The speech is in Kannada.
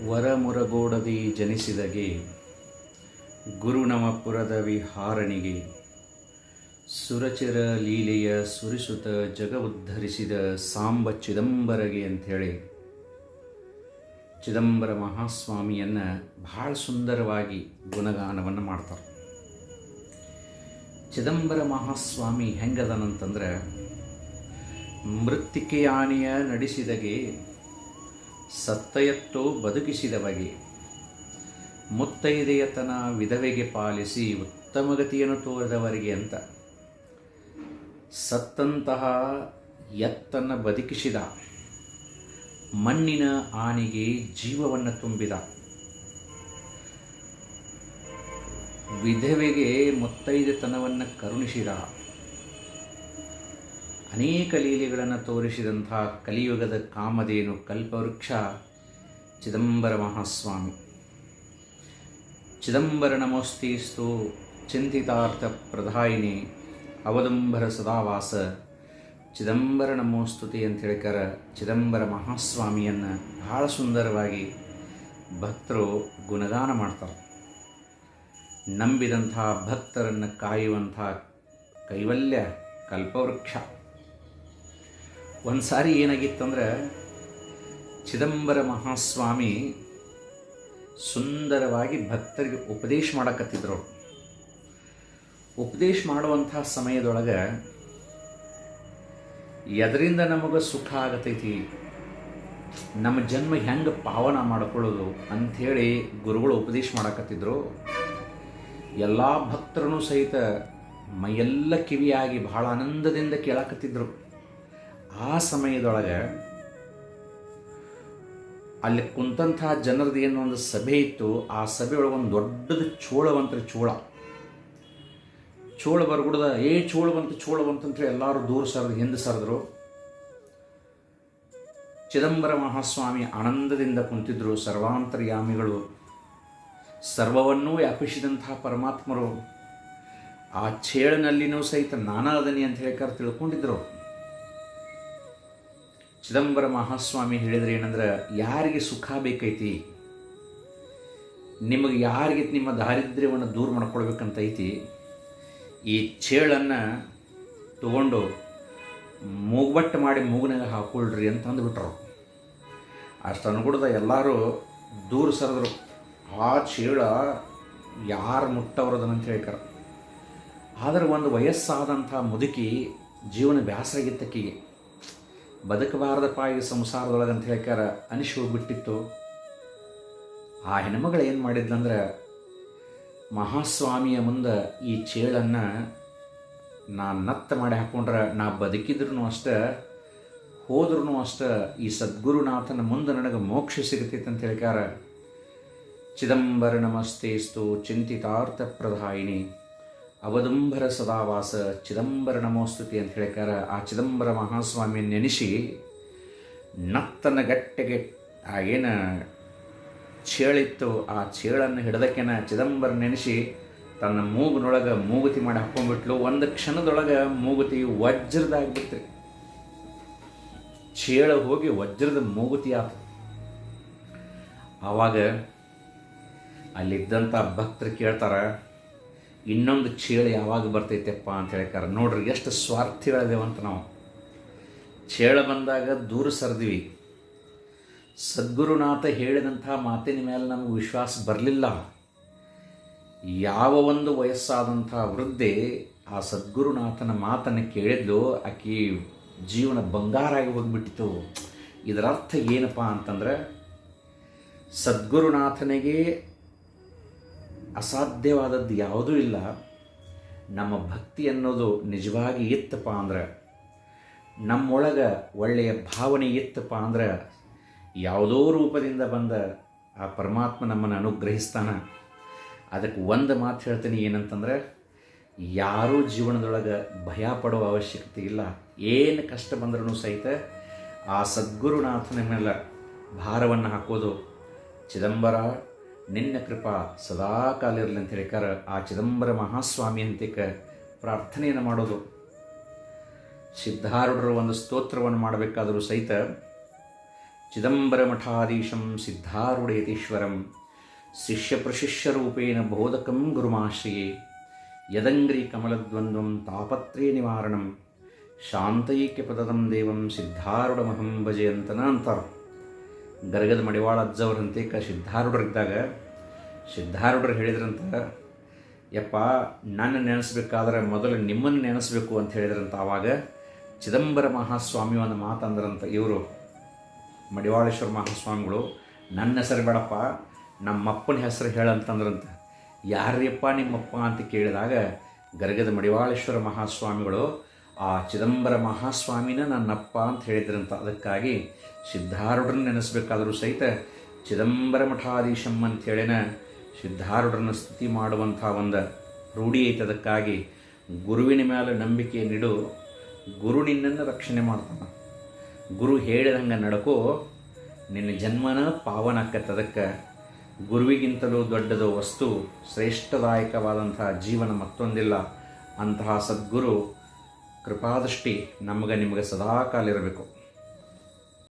ವರಮುರಗೋಡದಿ ಜನಿಸಿದಗೆ ಗುರುನಮಪುರದ ವಿಹಾರಣಿಗೆ ಸುರಚಿರ ಲೀಲೆಯ ಸುರಿಸುತ ಜಗ ಉದ್ಧರಿಸಿದ ಸಾಂಬ ಚಿದಂಬರಗೆ ಅಂಥೇಳಿ ಚಿದಂಬರ ಮಹಾಸ್ವಾಮಿಯನ್ನು ಬಹಳ ಸುಂದರವಾಗಿ ಗುಣಗಾನವನ್ನು ಮಾಡ್ತಾರೆ. ಚಿದಂಬರ ಮಹಾಸ್ವಾಮಿ ಹೆಂಗದನಂತಂದ್ರೆ ಮೃತ್ತಿಕೆಯಾನೆಯ ನಡೆಸಿದಗೆ ಸತ್ತಯತ್ತೋ ಬದುಕಿಸಿದವಗೆ. ಮುತ್ತೈದೆಯತನ ವಿಧವೆಗೆ ಪಾಲಿಸಿ ಉತ್ತಮಗತಿಯನ್ನು ತೋರಿದವರಿಗೆ ಅಂತ. ಸತ್ತಂತಹ ಎತ್ತನ್ನು ಬದುಕಿಸಿದ. ಮಣ್ಣಿನ ಆನೆಗೆ ಜೀವವನ್ನು ತುಂಬಿದ. ವಿಧವೆಗೆ ಮುತ್ತೈದೆತನವನ್ನು ಕರುಣಿಸಿದ. ಅನೇಕ ಲೀಲೆಗಳನ್ನು ತೋರಿಸಿದಂಥ ಕಲಿಯುಗದ ಕಾಮಧೇನು ಕಲ್ಪವೃಕ್ಷ ಚಿದಂಬರ ಮಹಾಸ್ವಾಮಿ. ಚಿದಂಬರ ನಮೋಸ್ತಿಸ್ತು ಚಿಂತಿತಾರ್ಥ ಪ್ರಧಾಯಿನಿ ಅವದಂಬರ ಸದಾವಾಸ. ಚಿದಂಬರ ನಮೋಸ್ತುತಿ ಅಂತ ಹೇಳ್ಕರ ಚಿದಂಬರ ಮಹಾಸ್ವಾಮಿಯನ್ನು ಬಹಳ ಸುಂದರವಾಗಿ ಭಕ್ತರು ಗುಣಗಾನ ಮಾಡ್ತಾರೆ. ನಂಬಿದಂಥ ಭಕ್ತರನ್ನು ಕಾಯುವಂಥ ಕೈವಲ್ಯ ಕಲ್ಪವೃಕ್ಷ. ಒಂದು ಸಾರಿ ಏನಾಗಿತ್ತಂದ್ರೆ, ಚಿದಂಬರ ಮಹಾಸ್ವಾಮಿ ಸುಂದರವಾಗಿ ಭಕ್ತರಿಗೆ ಉಪದೇಶ ಮಾಡಕತ್ತಿದ್ರು. ಉಪದೇಶ ಮಾಡುವಂಥ ಸಮಯದೊಳಗೆ ಎದರಿಂದ ನಮಗೆ ಸುಖ ಆಗತೈತಿ, ನಮ್ಮ ಜನ್ಮ ಹೆಂಗೆ ಪಾವನ ಮಾಡಿಕೊಳ್ಳೋದು ಅಂಥೇಳಿ ಗುರುಗಳು ಉಪದೇಶ ಮಾಡಕತ್ತಿದ್ರು. ಎಲ್ಲ ಭಕ್ತರನ್ನು ಸಹಿತ ಮೈಯೆಲ್ಲ ಕಿವಿಯಾಗಿ ಬಹಳ ಆನಂದದಿಂದ ಕೇಳಕತ್ತಿದ್ರು. ಸಮಯದೊಳಗೆ ಅಲ್ಲಿ ಕುಂತಹ ಜನರದ್ದು ಏನು ಒಂದು ಸಭೆ ಇತ್ತು, ಆ ಸಭೆಯೊಳಗೆ ಒಂದು ದೊಡ್ಡದು ಚೋಳವಂತ್ರ ಚೋಳ. ಚೋಳ ಬರ್ಗುಡ್ದ ಏ ಚೋಳವಂತ ಬಂತು, ಚೋಳ ಬಂತು ಎಲ್ಲರೂ ದೂರ ಸರಿದ್ರು, ಹಿಂದೆ ಸರಿದ್ರು. ಚಿದಂಬರ ಮಹಾಸ್ವಾಮಿ ಆನಂದದಿಂದ ಕುಂತಿದ್ರು, ಸರ್ವಾಂತರ್ಯಾಮಿಗಳು. ಸರ್ವವನ್ನೂ ವ್ಯಾಪಿಸಿದಂತಹ ಪರಮಾತ್ಮರು. ಆ ಛೇಳನಲ್ಲಿನೂ ಸಹಿತ ನಾನಾದನಿ ಅಂತ ಹೇಳ್ಕಾರ ತಿಳ್ಕೊಂಡಿದ್ರು. ಚಿದಂಬರ ಮಹಾಸ್ವಾಮಿ ಹೇಳಿದ್ರೆ ಏನಂದ್ರೆ, ಯಾರಿಗೆ ಸುಖ ಬೇಕೈತಿ? ನಿಮಗೆ ಯಾರಿಗೆ ನಿಮ್ಮ ದಾರಿದ್ರ್ಯವನ್ನು ದೂರ ಮಾಡ್ಕೊಳ್ಬೇಕಂತೈತಿ ಈ ಚೇಳನ್ನು ತಗೊಂಡು ಮೂಗ್ಬಟ್ಟು ಮಾಡಿ ಮೂಗಿನಾಗ ಹಾಕೊಳ್ರಿ ಅಂತ ಅಂದ್ಬಿಟ್ರು. ಅಷ್ಟು ಅನ್ಕೊಡ್ದ ಎಲ್ಲರೂ ದೂರ ಸರಿದ್ರು. ಆ ಚೇಳ ಯಾರು ಮುಟ್ಟವ್ರದನಂತ ಹೇಳ್ಕಾರ. ಆದರೆ ಒಂದು ವಯಸ್ಸಾದಂಥ ಮುದುಕಿ ಜೀವನ ಬ್ಯಾಸರಾಗಿತ್ತಕ್ಕಿಗೆ. ಬದುಕಬಾರದಪ್ಪ ಈ ಸಂಸಾರದೊಳಗೆ ಅಂತ ಹೇಳ್ಕಾರ ಅನಿಸಿ ಹೋಗ್ಬಿಟ್ಟಿತ್ತು ಆ ಹೆಣ್ಮಗಳು ಏನು ಮಾಡಿದ್ಲಂದ್ರೆ ಮಹಾಸ್ವಾಮಿಯ ಮುಂದೆ ಈ ಚೇಳನ್ನು ನಾ ನತ್ತ ಮಾಡಿ ಹಾಕ್ಕೊಂಡ್ರೆ ನಾ ಬದುಕಿದ್ರೂ ಅಷ್ಟೇ ಹೋದ್ರೂ ಅಷ್ಟೇ ಈ ಸದ್ಗುರುನಾಥನ ಮುಂದೆ ನನಗೆ ಮೋಕ್ಷ ಸಿಗತೈತೆ ಅಂತ ಹೇಳ್ಕಾರ ಚಿದಂಬರ ನಮಸ್ತೇಸ್ತು ಚಿಂತಿತಾರ್ಥ ಪ್ರಧಾಯಿನಿ. ಅವದಂಬರ ಸದಾವಾಸ, ಚಿದಂಬರ ನಮೋಸ್ತುತಿ ಅಂತ ಹೇಳಿಕಾರ ಆ ಚಿದಂಬರ ಮಹಾಸ್ವಾಮಿ ನೆನೆಸಿ ನತ್ತನ ಗಟ್ಟೆಗೆ ಆ ಏನು ಚೇಳಿತ್ತು, ಆ ಚೇಳನ್ನು ಹಿಡ್ದಕ್ಕೆನ ಚಿದಂಬರ ನೆನೆಸಿ ತನ್ನ ಮೂಗಿನೊಳಗೆ ಮೂಗುತಿ ಮಾಡಿ ಹಾಕೊಂಡ್ಬಿಟ್ಲು. ಒಂದು ಕ್ಷಣದೊಳಗೆ ಮೂಗುತಿ ವಜ್ರದಾಗ್ಬಿಟ್ರಿ ಚೇಳ ಹೋಗಿ ವಜ್ರದ ಮೂಗುತಿ ಆತು. ಆವಾಗ ಅಲ್ಲಿದ್ದಂಥ ಭಕ್ತರು ಕೇಳ್ತಾರ ಇನ್ನೊಂದು ಚೇಳು ಯಾವಾಗ ಬರ್ತೈತೆಪ್ಪ ಅಂತ ಹೇಳ್ತಾರೆ ನೋಡ್ರಿ ಎಷ್ಟು ಸ್ವಾರ್ಥಿಗಳಿದೇವಂತ ನಾವು. ಚೇಳ ಬಂದಾಗ ದೂರ ಸರಿದ್ವಿ. ಸದ್ಗುರುನಾಥ ಹೇಳಿದಂಥ ಮಾತಿನ ಮೇಲೆ ನಮಗೆ ವಿಶ್ವಾಸ ಬರಲಿಲ್ಲ. ಯಾವ ಒಂದು ವಯಸ್ಸಾದಂಥ ವೃದ್ಧೆ ಆ ಸದ್ಗುರುನಾಥನ ಮಾತನ್ನು ಕೇಳಿದ್ಲು, ಆಕೆ ಜೀವನ ಬಂಗಾರಾಗಿ ಹೋಗ್ಬಿಟ್ಟಿತ್ತು. ಇದರ ಅರ್ಥ ಏನಪ್ಪ ಅಂತಂದ್ರೆ, ಸದ್ಗುರುನಾಥನಿಗೆ ಅಸಾಧ್ಯವಾದದ್ದು ಯಾವುದೂ ಇಲ್ಲ. ನಮ್ಮ ಭಕ್ತಿ ಅನ್ನೋದು ನಿಜವಾಗಿ ಇತ್ತಪ್ಪ ಅಂದ್ರೆ, ನಮ್ಮೊಳಗೆ ಒಳ್ಳೆಯ ಭಾವನೆ ಇತ್ತಪ್ಪ ಅಂದ್ರೆ, ಯಾವುದೋ ರೂಪದಿಂದ ಬಂದ ಆ ಪರಮಾತ್ಮ ನಮ್ಮನ್ನು ಅನುಗ್ರಹಿಸ್ತಾನ. ಅದಕ್ಕೆ ಒಂದು ಮಾತು ಹೇಳ್ತೀನಿ ಏನಂತಂದ್ರೆ, ಯಾರೂ ಜೀವನದೊಳಗೆ ಭಯ ಪಡುವ ಅವಶ್ಯಕತೆ ಇಲ್ಲ. ಏನು ಕಷ್ಟ ಬಂದ್ರೂ ಸಹಿತ ಆ ಸದ್ಗುರುನಾಥನ ಮೇಲೆ ಭಾರವನ್ನು ಹಾಕೋದು ಚಿದಂಬರ ನಿನ್ನ ಕೃಪಾ ಸದಾ ಕಾಲ ಇರಲಿ ಅಂತ ಹೇಳಿಕಾರ ಆ ಚಿದಂಬರ ಮಹಾಸ್ವಾಮಿ ಅಂತಿಕ ಪ್ರಾರ್ಥನೆಯನ್ನು ಮಾಡೋದು. ಸಿದ್ಧಾರೂಢರು ಒಂದು ಸ್ತೋತ್ರವನ್ನು ಮಾಡಬೇಕಾದರೂ ಸಹಿತ ಚಿದಂಬರಮಠಾಧೀಶಂ ಸಿದ್ಧಾರೂಢಯತೀಶ್ವರಂ ಶಿಷ್ಯಪ್ರಶಿಷ್ಯರೂಪೇಣ ಬೋಧಕಂ ಗುರುಮಾಶ್ರಯೇ ಯದಂಗ್ರಿ ಕಮಲದ್ವಂದ್ವಂ ತಾಪತ್ರೇ ನಿವಾರಣಂ ಶಾಂತೈಕ್ಯ ಪದದಂ ದೇವಂ ಸಿದ್ಧಾರೂಢಮಹಂ ಭಜೆ ಅಂತನ ಅಂತಾರೆ. ಗರಗದ ಮಡಿವಾಳ ಅಜ್ಜವರಂತೆ ಕ ಸಿದ್ಧಾರೂಢರಿದ್ದಾಗ, ಸಿದ್ಧಾರೂಢರು ಹೇಳಿದ್ರಂತ, ಯಪ್ಪ, ನನ್ನ ನೆನೆಸ್ಬೇಕಾದ್ರೆ ಮೊದಲು ನಿಮ್ಮನ್ನು ನೆನೆಸ್ಬೇಕು ಅಂತ ಹೇಳಿದ್ರಂತ, ಆವಾಗ ಚಿದಂಬರ ಮಹಾಸ್ವಾಮಿ ಒಂದು ಮಾತಂದ್ರಂತ ಇವರು. ಮಡಿವಾಳೇಶ್ವರ ಮಹಾಸ್ವಾಮಿಗಳು, ನನ್ನ ಹೆಸರು ಬೇಡಪ್ಪ, ನಮ್ಮಪ್ಪನ ಹೆಸರು ಹೇಳಂತಂದ್ರಂತ ಯಾರ್ಯಪ್ಪ ನಿಮ್ಮಪ್ಪ ಅಂತ ಕೇಳಿದಾಗ ಗರಗದ ಮಡಿವಾಳೇಶ್ವರ ಮಹಾಸ್ವಾಮಿಗಳು ಆ ಚಿದಂಬರ ಮಹಾಸ್ವಾಮಿನ ನನ್ನಪ್ಪ ಅಂತ ಹೇಳಿದ್ರಂತ. ಅದಕ್ಕಾಗಿ ಸಿದ್ಧಾರೂಢರನ್ನ ನೆನೆಸ್ಬೇಕಾದರೂ ಸಹಿತ ಚಿದಂಬರ ಮಠಾಧೀಶಂ ಅಂಥೇಳಿನ ಸಿದ್ಧಾರೂಢರನ್ನ ಸ್ತುತಿ ಮಾಡುವಂಥ ಒಂದು ರೂಢಿ ಐತೆ. ಅದಕ್ಕಾಗಿ ಗುರುವಿನ ಮೇಲೆ ನಂಬಿಕೆ ನೀಡು. ಗುರು ನಿನ್ನನ್ನು ರಕ್ಷಣೆ ಮಾಡ್ತಾನೆ. ಗುರು ಹೇಳಿದಂಗೆ ನಡ್ಕೋ. ನಿನ್ನ ಜನ್ಮನ ಪಾವನ ಆಕತ್ತದಕ್ಕೆ ಗುರುವಿಗಿಂತಲೂ ದೊಡ್ಡದು ವಸ್ತು ಶ್ರೇಷ್ಠದಾಯಕವಾದಂತಹ ಜೀವನ ಮತ್ತೊಂದಿಲ್ಲ. ಅಂತಹ ಸದ್ಗುರು ಕೃಪಾದೃಷ್ಟಿ ನಮಗೆ ನಿಮಗೆ ಸದಾಕಾಲ ಇರಬೇಕು.